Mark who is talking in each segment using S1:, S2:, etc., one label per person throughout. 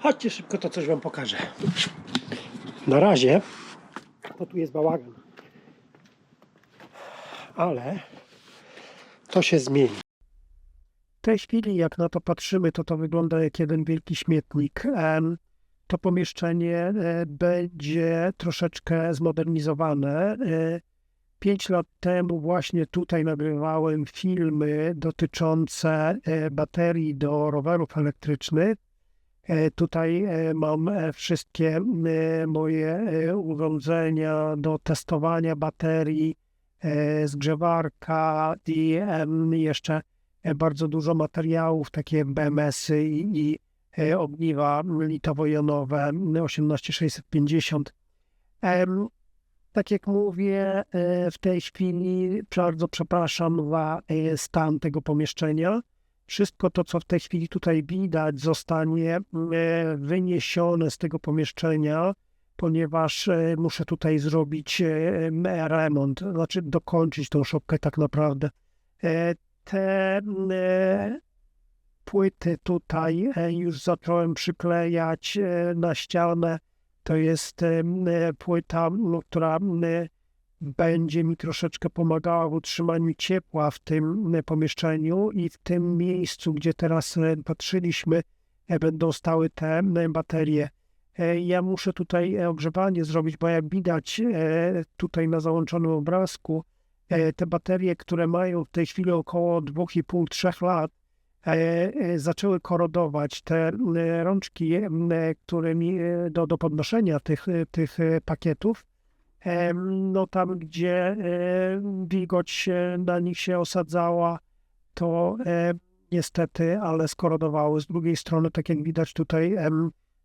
S1: Chodźcie szybko, to coś wam pokażę. Na razie to tu jest bałagan. Ale to się zmieni. W tej chwili, jak na to patrzymy, to to wygląda jak jeden wielki śmietnik. To pomieszczenie e, będzie troszeczkę zmodernizowane. E, Pięć lat temu właśnie tutaj nagrywałem filmy dotyczące e, baterii do rowerów elektrycznych. E, Tutaj e, mam e, wszystkie moje urządzenia do testowania baterii, zgrzewarka i jeszcze bardzo dużo materiałów, takie BMS-y i, ogniwa litowo-jonowe 18650. Em, tak jak mówię, w tej chwili bardzo przepraszam za stan tego pomieszczenia. Wszystko to, co w tej chwili tutaj widać, zostanie e, wyniesione z tego pomieszczenia, ponieważ e, muszę tutaj zrobić e, remont, znaczy dokończyć tą szopkę tak naprawdę. Te płyty tutaj już zacząłem przyklejać na ścianę. To jest płyta, która będzie mi troszeczkę pomagała w utrzymaniu ciepła w tym e, pomieszczeniu i w tym miejscu, gdzie teraz e, patrzyliśmy, e, będą stały te baterie. Ja muszę tutaj ogrzewanie zrobić, bo jak widać tutaj na załączonym obrazku, te baterie, które mają w tej chwili około 2,5-3 lat, zaczęły korodować. Te rączki, którymi do, do podnoszenia tych, tych pakietów, no tam, gdzie wilgoć na nich się osadzała, to niestety, ale skorodowały. Z drugiej strony, tak jak widać tutaj,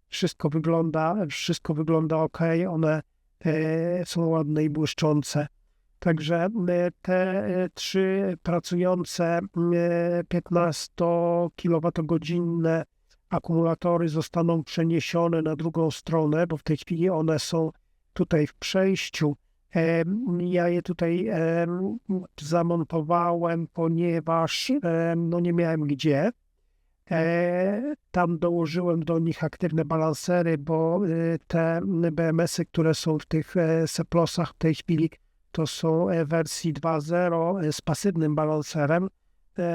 S1: wszystko wygląda, wszystko wygląda ok, one e, są ładne i błyszczące. Także e, te e, trzy pracujące e, 15 kWh akumulatory zostaną przeniesione na drugą stronę, bo w tej chwili one są tutaj w przejściu. Ja je tutaj em, zamontowałem, ponieważ no nie miałem gdzie. E, Tam dołożyłem do nich aktywne balansery, bo e, te BMS-y, które są w tych e, Seplosach w tej chwili, to są wersji 2.0 e, z pasywnym balanserem.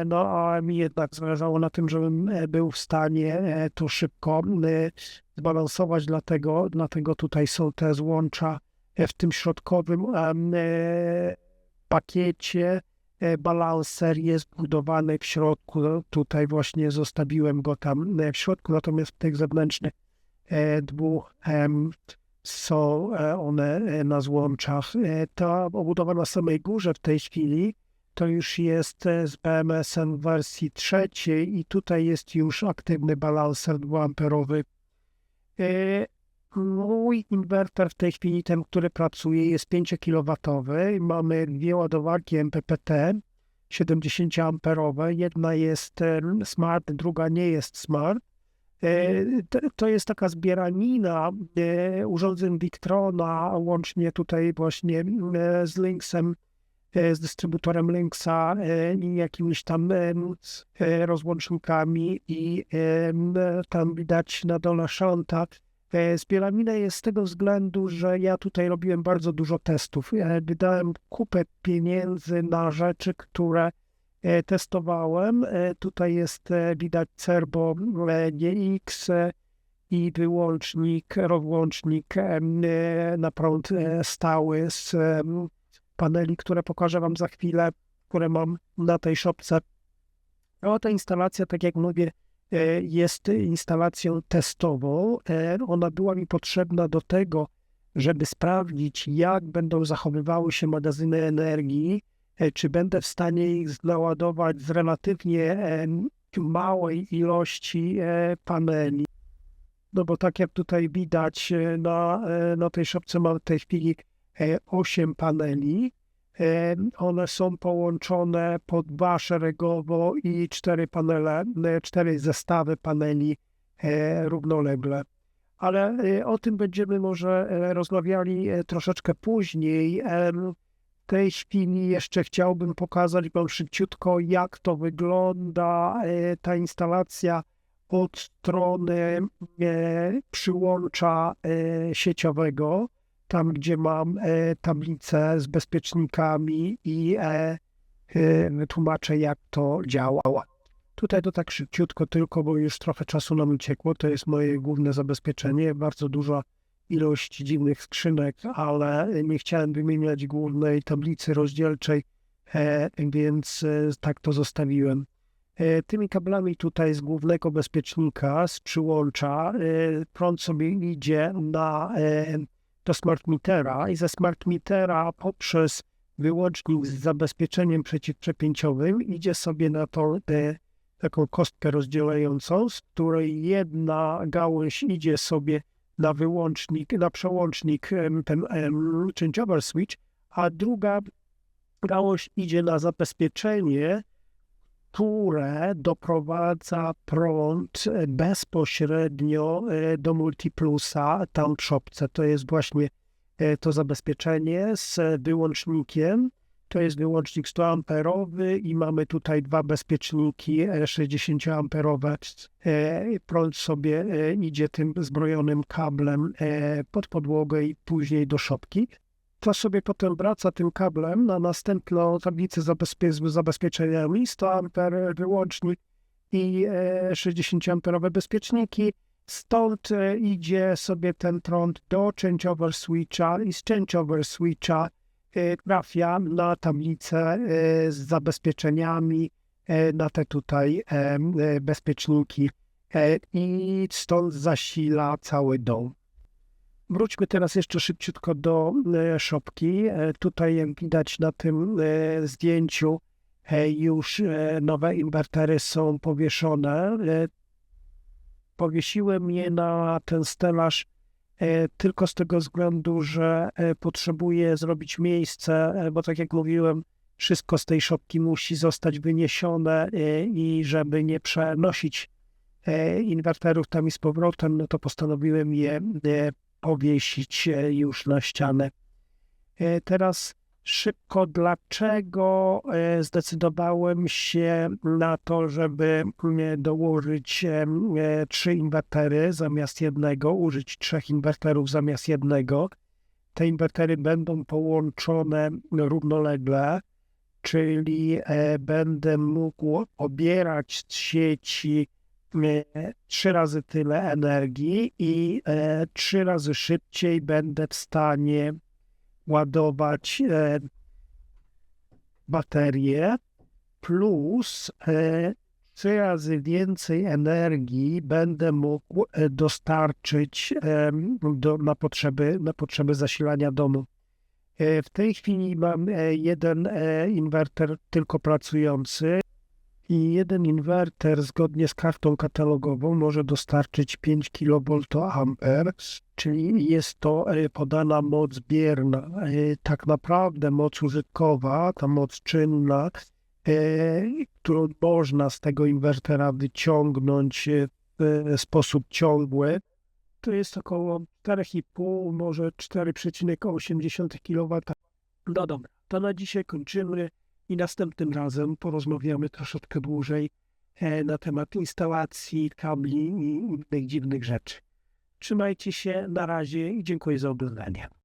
S1: No a mi jednak zależało na tym, żebym był w stanie to szybko zbalansować, dlatego, dlatego tutaj są te złącza e, w tym środkowym e, pakiecie. E, Balanser jest budowany w środku. No, Tutaj właśnie zostawiłem go tam w środku, natomiast w tych zewnętrznych dwóch są one na złączach. Ta obudowa na samej górze w tej chwili to już jest z BMS-em wersji trzeciej i tutaj jest już aktywny balanser 2-amperowy. E, Mój inwerter w tej chwili, ten, który pracuje, jest 5 kW. Mamy dwie ładowarki MPPT 70-amperowe. Jedna jest em, smart, druga nie jest smart. E, to- jest taka zbieranina e, urządzeń Victrona, łącznie tutaj właśnie e, z e, z dystrybutorem Lynxa e, i jakimiś tam e, rozłącznikami i tam widać na dole szanta. E, Zbieranina jest z tego względu, że ja tutaj robiłem bardzo dużo testów. E, Wydałem kupę pieniędzy na rzeczy, które e, testowałem. E, Tutaj jest e, widać Cerbo e, GX e, i wyłącznik, rozłącznik e, na prąd e, stały z paneli, które pokażę Wam za chwilę, które mam na tej szopce. No, ta instalacja, tak jak mówię, e, jest instalacją testową. E, Ona była mi potrzebna do tego, żeby sprawdzić, jak będą zachowywały się magazyny energii, e, czy będę w stanie ich naładować z relatywnie małej ilości paneli. No bo tak jak tutaj widać na, na tej szopce mam w tej chwili 8 paneli. E, One są połączone po dwa szeregowo i cztery panele, e, cztery zestawy paneli e, równolegle. Ale e, o tym będziemy może e, rozmawiali e, troszeczkę później. W tej chwili jeszcze chciałbym pokazać Wam szybciutko, jak to wygląda e, ta instalacja od strony e, przyłącza e, sieciowego, tam gdzie mam e, tablicę z bezpiecznikami i e, e, tłumaczę jak to działa. Tutaj to tak szybciutko tylko, bo już trochę czasu nam uciekło. To jest moje główne zabezpieczenie. Bardzo duża ilość dziwnych skrzynek, ale nie chciałem wymieniać głównej tablicy rozdzielczej, e, więc e, tak to zostawiłem. E, Tymi kablami tutaj z głównego bezpiecznika, z przyłącza, prąd sobie idzie na, do smart metera i ze smart metera poprzez wyłącznik z zabezpieczeniem przeciwprzepięciowym idzie sobie na tą taką kostkę rozdzielającą, z której jedna gałąź idzie sobie na wyłącznik, na przełącznik, ten changeover switch, a druga gałąź idzie na zabezpieczenie, które doprowadza prąd e, bezpośrednio e, do Multiplusa tam w szopce. To jest właśnie e, to zabezpieczenie z wyłącznikiem. To jest wyłącznik 100 amperowy i mamy tutaj dwa bezpieczniki 60 amperowe. Prąd sobie idzie tym zbrojonym kablem pod podłogę i później do szopki. To sobie potem wraca tym kablem na następną tablicę zabezpie z zabezpieczeniami 100 amper wyłącznik i e, 60 amperowe bezpieczniki. Stąd e, idzie sobie ten prąd do changeover switcha i z changeover switcha e, trafia na tablicę e, z zabezpieczeniami, e, na te tutaj e, e, bezpieczniki e, i stąd zasila cały dom. Wróćmy teraz jeszcze szybciutko do e, szopki. E, Tutaj jak widać na tym e, zdjęciu już nowe inwertery są powieszone. Powiesiłem je na ten stelaż tylko z tego względu, że potrzebuję zrobić miejsce, bo tak jak mówiłem, wszystko z tej szopki musi zostać wyniesione i żeby nie przenosić inwerterów tam i z powrotem, no to postanowiłem je powiesić e, już na ścianę. E, Teraz szybko, dlaczego e, zdecydowałem się na to, żeby dołożyć trzy inwertery zamiast jednego, użyć trzech inwerterów zamiast jednego. Te inwertery będą połączone równolegle, czyli będę mógł pobierać z sieci trzy razy tyle energii i e, trzy razy szybciej będę w stanie ładować e, baterie, plus e, trzy razy więcej energii będę mógł dostarczyć do, na, potrzeby, na potrzeby zasilania domu. W tej chwili mam jeden inwerter tylko pracujący i jeden inwerter zgodnie z kartą katalogową może dostarczyć 5 kVA, czyli jest to e, podana moc bierna. E, Tak naprawdę moc użytkowa, ta moc czynna, e, którą można z tego inwertera wyciągnąć w sposób ciągły, to jest około 4,5, może 4,8 kW. No dobra, to na dzisiaj kończymy i następnym razem porozmawiamy troszeczkę dłużej e, na temat instalacji kabli i innych dziwnych rzeczy. Trzymajcie się, na razie i dziękuję za oglądanie.